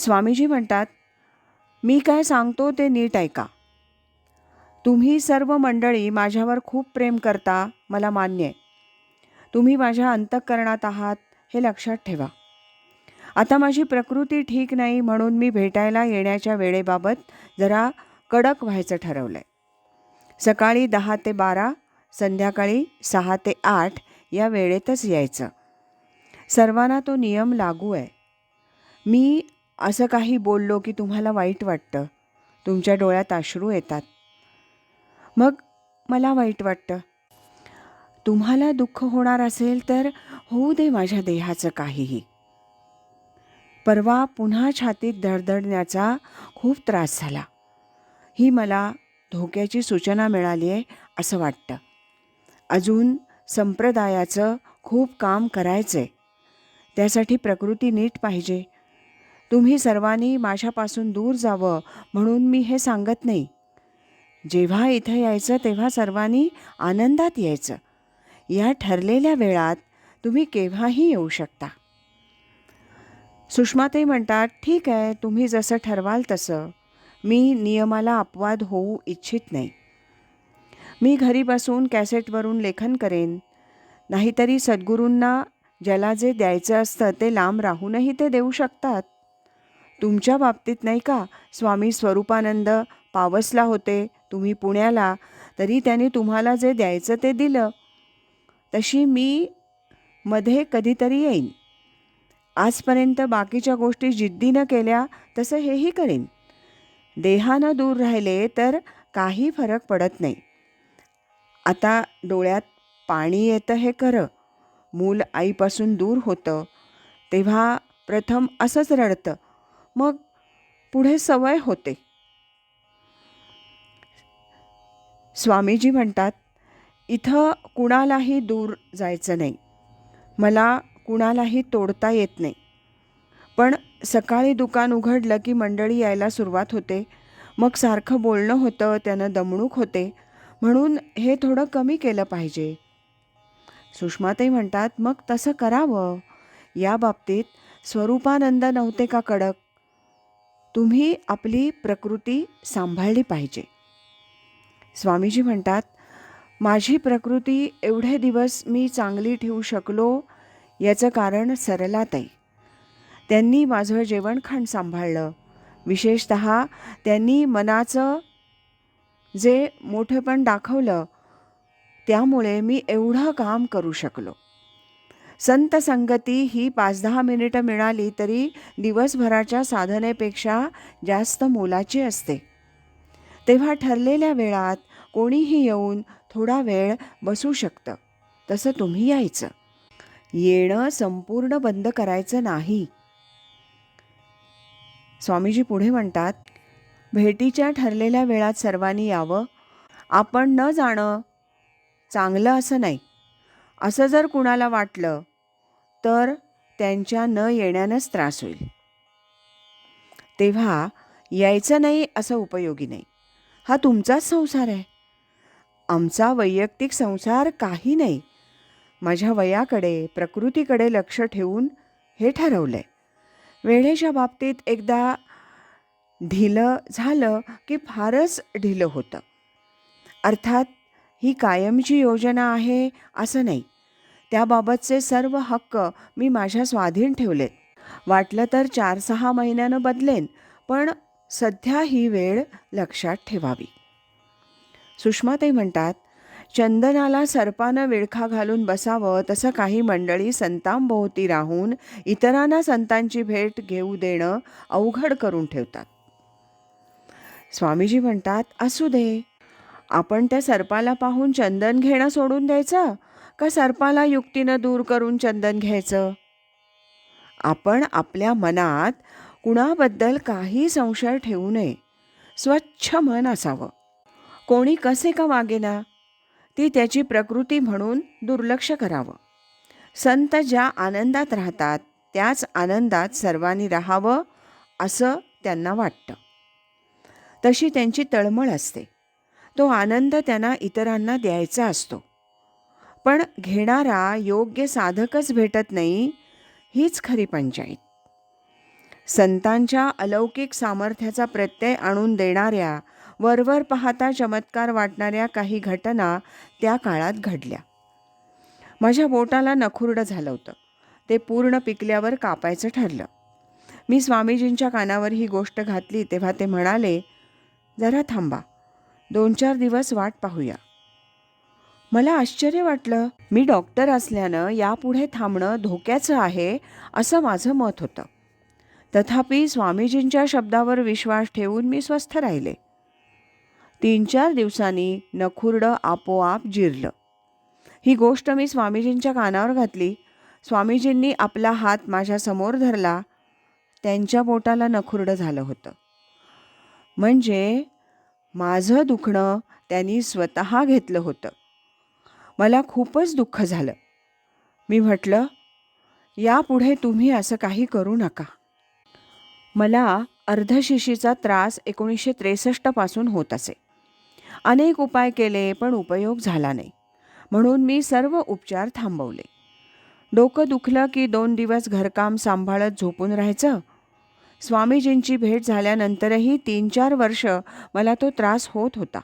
स्वामीजी म्हणतात मी काय सांगतो ते नीट ऐका. तुम्ही सर्व मंडळी माझ्यावर खूप प्रेम करता मला मान्य आहे. तुम्ही माझ्या अंतःकरणात आहात हे लक्षात ठेवा. आता माझी प्रकृती ठीक नाही म्हणून मी भेटायला येण्याच्या वेळेबाबत जरा कडक व्हायचं ठरवलं आहे सकाळी दहा ते बारा संध्याकाळी सहा ते आठ या वेळेतच यायचं. सर्वांना तो नियम लागू आहे. मी असं काही बोललो की तुम्हाला वाईट वाटतं. तुमच्या डोळ्यात अश्रू येतात. मग मला वाईट वाटतं. तुम्हाला दुःख होणार असेल तर होऊ दे माझ्या देहाचं काहीही. परवा पुन्हा छातीत धडधडण्याचा खूप त्रास झाला. ही मला धोक्याची सूचना मिळाली आहे असं वाटतं. अजून संप्रदायाचं खूप काम करायचं आहे त्यासाठी प्रकृती नीट पाहिजे. तुम्ही सर्वांनी माझ्यापासून दूर जावं म्हणून मी हे सांगत नाही. जेव्हा इथं यायचं तेव्हा सर्वांनी आनंदात यायचं. या ठरलेल्या वेळात तुम्ही केव्हाही येऊ शकता. सुषमाताई म्हणतात ठीक आहे तुम्ही जसं ठरवाल तसं. मी नियमाला अपवाद होऊ इच्छित नाही. मी घरी बसून कॅसेटवरून लेखन करेन. नाहीतरी सद्गुरूंना ज्याला जे द्यायचं असतं ते लांब राहूनही ते देऊ शकतात. तुमच्या बाबतीत नाही का? स्वामी स्वरूपानंद पावसला होते तुम्ही पुण्याला. तरी त्यांनी तुम्हाला जे द्यायचं ते दिलं. तशी मी मध्ये कधीतरी येईन. आजपर्यंत बाकीच्या गोष्टी जिद्दीनं केल्या तसं हेही करेन. देहानं दूर राहिले तर काही फरक पडत नाही. आता डोळ्यात पाणी येतं हे खरं. मूल आईपासून दूर होतं. तेव्हा प्रथम असंच रडतं. मग पुढे सवय होते. स्वामीजी म्हणतात इथं कुणालाही दूर जायचं नाही. मला कुणालाही तोडता येत नाही. पण सकाळी दुकान उघडलं की मंडळी यायला सुरुवात होते. मग सारखं बोलणं होतं त्यानं दमणूक होते. म्हणून हे थोडं कमी केलं पाहिजे. सुषमाताई म्हणतात मग तसं करावं. या बाबतीत स्वरूपानंद नव्हते का कडक? तुम्ही आपली प्रकृती सांभाळली पाहिजे. स्वामीजी म्हणतात माझी प्रकृती एवढे दिवस मी चांगली ठेवू शकलो याचं कारण सरलाताई. त्यांनी माझं जेवणखाण सांभाळलं. विशेषत त्यांनी मनाचं जे मोठेपण दाखवलं त्यामुळे मी एवढं काम करू शकलो. संत संगती ही पाच दहा मिनिटं मिळाली तरी दिवसभराच्या साधनेपेक्षा जास्त मोलाची असते. तेव्हा ठरलेल्या वेळात कोणीही येऊन थोडा वेळ बसू शकतं. तसं तुम्ही यायचं. येणं संपूर्ण बंद करायचं नाही. स्वामीजी पुढे म्हणतात भेटीच्या ठरलेल्या वेळात सर्वांनी यावं. आपण न जाणं चांगलं असं नाही. असं जर कुणाला वाटलं तर त्यांच्या न येण्यानंच त्रास होईल. तेव्हा यायचं नाही असं उपयोगी नाही. हा तुमचाच संसार आहे. आमचा वैयक्तिक संसार काही नाही. माझ्या वयाकडे प्रकृतीकडे लक्ष ठेवून हे ठरवलं आहे वेळेच्या बाबतीत एकदा ढिलं झालं की फारच ढिलं होतं. अर्थात ही कायमची योजना आहे असं नाही. त्याबाबतचे सर्व हक्क मी माझ्या स्वाधीन ठेवलेत. वाटलं तर चार सहा महिन्यानं बदलेन पण सध्या ही वेळ लक्षात ठेवावी. सुषमाताई म्हणतात चंदनाला सर्पानं विळखा घालून बसावं तसं काही मंडळी संतांभोवती राहून इतरांना संतांची भेट घेऊ देणं अवघड करून ठेवतात. स्वामीजी म्हणतात असू दे. आपण त्या सर्पाला पाहून चंदन घेणं सोडून द्यायचं? का सर्पाला युक्तीनं दूर करून चंदन घ्यायचं? आपण आपल्या मनात कुणाबद्दल काही संशय ठेवू नये. स्वच्छ मन असावं. कोणी कसे का वागेना? ती त्याची प्रकृती म्हणून दुर्लक्ष करावं. संत ज्या आनंदात राहतात त्याच आनंदात सर्वांनी राहावं असं त्यांना वाटतं. तशी त्यांची तळमळ असते. तो आनंद त्यांना इतरांना द्यायचा असतो. पण घेणारा योग्य साधकच भेटत नाही हीच खरी पंचायत. संतांच्या अलौकिक सामर्थ्याचा प्रत्यय आणून देणाऱ्या वरवर पाहता चमत्कार वाटणाऱ्या काही घटना त्या काळात घडल्या. माझ्या बोटाला नखुरडं झालं होतं. ते पूर्ण पिकल्यावर कापायचं ठरलं. मी स्वामीजींच्या कानावर ही गोष्ट घातली तेव्हा ते म्हणाले जरा थांबा. दोन चार दिवस वाट पाहूया. मला आश्चर्य वाटलं. मी डॉक्टर असल्यानं यापुढे थांबणं धोक्याचं आहे असं माझं मत होतं. तथापि स्वामीजींच्या शब्दावर विश्वास ठेवून मी स्वस्थ राहिले. तीन चार दिवसांनी नखुरडं आपोआप जिरलं. ही गोष्ट मी स्वामीजींच्या कानावर घातली. स्वामीजींनी आपला हात माझ्यासमोर धरला. त्यांच्या बोटाला नखुरडं झालं होतं. म्हणजे माझं दुखणं त्यांनी स्वतः घेतलं होतं. मला खूपच दुःख झालं. मी म्हटलं यापुढे तुम्ही असं काही करू नका. मला अर्धशिशीचा त्रास एकोणीसशे त्रेसष्टपासून होत असे. अनेक उपाय केले पण उपयोग झाला नाही. म्हणून मी सर्व उपचार थांबवले. डोकं दुखलं की दोन दिवस घरकाम सांभाळत झोपून राहायचं. स्वामीजींची भेट झाल्यानंतरही तीन चार वर्ष मला तो त्रास होत होता.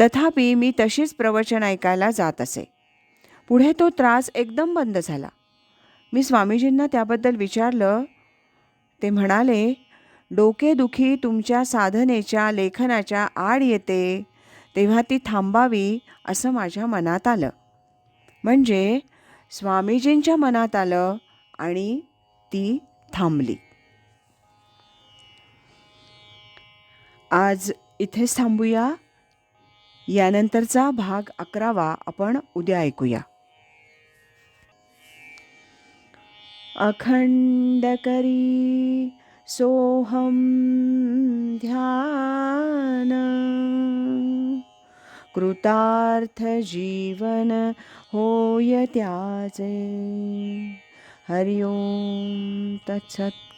तथापि मी तशीच प्रवचन ऐकायला जात असे. पुढे तो त्रास एकदम बंद झाला. मी स्वामीजींना त्याबद्दल विचारलं. ते म्हणाले डोकेदुखी तुमच्या साधनेच्या लेखनाच्या आड येते. तेव्हा ती थांबावी असं माझ्या मनात आलं. म्हणजे स्वामीजींच्या मनात आलं आणि ती थांबली. आज इथेच थांबूया. यानंतरचा भाग अकरावा आपण उद्या ऐकूया. अखंड करी सोहम ध्यान कृतार्थ जीवन होय त्याचे. हरिओम तत्सत्